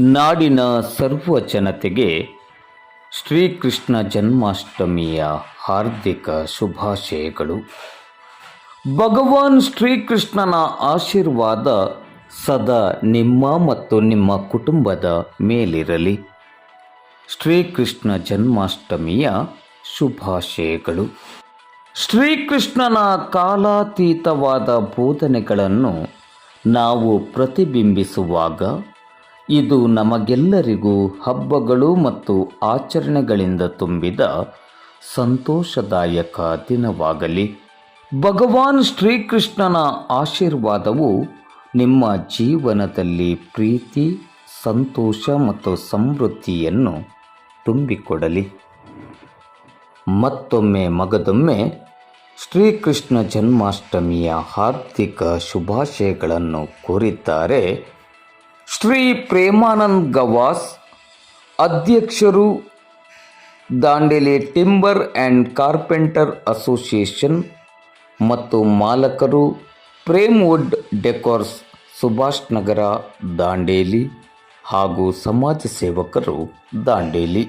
ನಾಡಿನ ಸರ್ವ ಜನತೆಗೆ ಶ್ರೀಕೃಷ್ಣ ಜನ್ಮಾಷ್ಟಮಿಯ ಹಾರ್ದಿಕ ಶುಭಾಶಯಗಳು. ಭಗವಾನ್ ಶ್ರೀಕೃಷ್ಣನ ಆಶೀರ್ವಾದ ಸದಾ ನಿಮ್ಮ ಮತ್ತು ನಿಮ್ಮ ಕುಟುಂಬದ ಮೇಲಿರಲಿ. ಶ್ರೀಕೃಷ್ಣ ಜನ್ಮಾಷ್ಟಮಿಯ ಶುಭಾಶಯಗಳು. ಶ್ರೀಕೃಷ್ಣನ ಕಾಲಾತೀತವಾದ ಬೋಧನೆಗಳನ್ನು ನಾವು ಪ್ರತಿಬಿಂಬಿಸುವಾಗ ಇದು ನಮಗೆಲ್ಲರಿಗೂ ಹಬ್ಬಗಳು ಮತ್ತು ಆಚರಣೆಗಳಿಂದ ತುಂಬಿದ ಸಂತೋಷದಾಯಕ ದಿನವಾಗಲಿ. ಭಗವಾನ್ ಶ್ರೀಕೃಷ್ಣನ ಆಶೀರ್ವಾದವು ನಿಮ್ಮ ಜೀವನದಲ್ಲಿ ಪ್ರೀತಿ, ಸಂತೋಷ ಮತ್ತು ಸಮೃದ್ಧಿಯನ್ನು ತುಂಬಿಕೊಡಲಿ. ಮತ್ತೊಮ್ಮೆ ಮಗದೊಮ್ಮೆ ಶ್ರೀಕೃಷ್ಣ ಜನ್ಮಾಷ್ಟಮಿಯ ಹಾರ್ದಿಕ ಶುಭಾಶಯಗಳನ್ನು ಕೋರಿದ್ದಾರೆ. ಶ್ರೀ ಪ್ರೇಮಾನಂದ್ ಗವಾಸ್, ಅಧ್ಯಕ್ಷರು Dandeli timber and carpenter association ಮತ್ತು ಮಾಲಕರು ಪ್ರೇಮ್ವುಡ್ ಡೆಕೋರ್ಸ್ ಸುಭಾಷ್ ನಗರ, ದಾಂಡೇಲಿ ಹಾಗೂ ಸಮಾಜ ಸೇವಕರು ದಾಂಡೇಲಿ.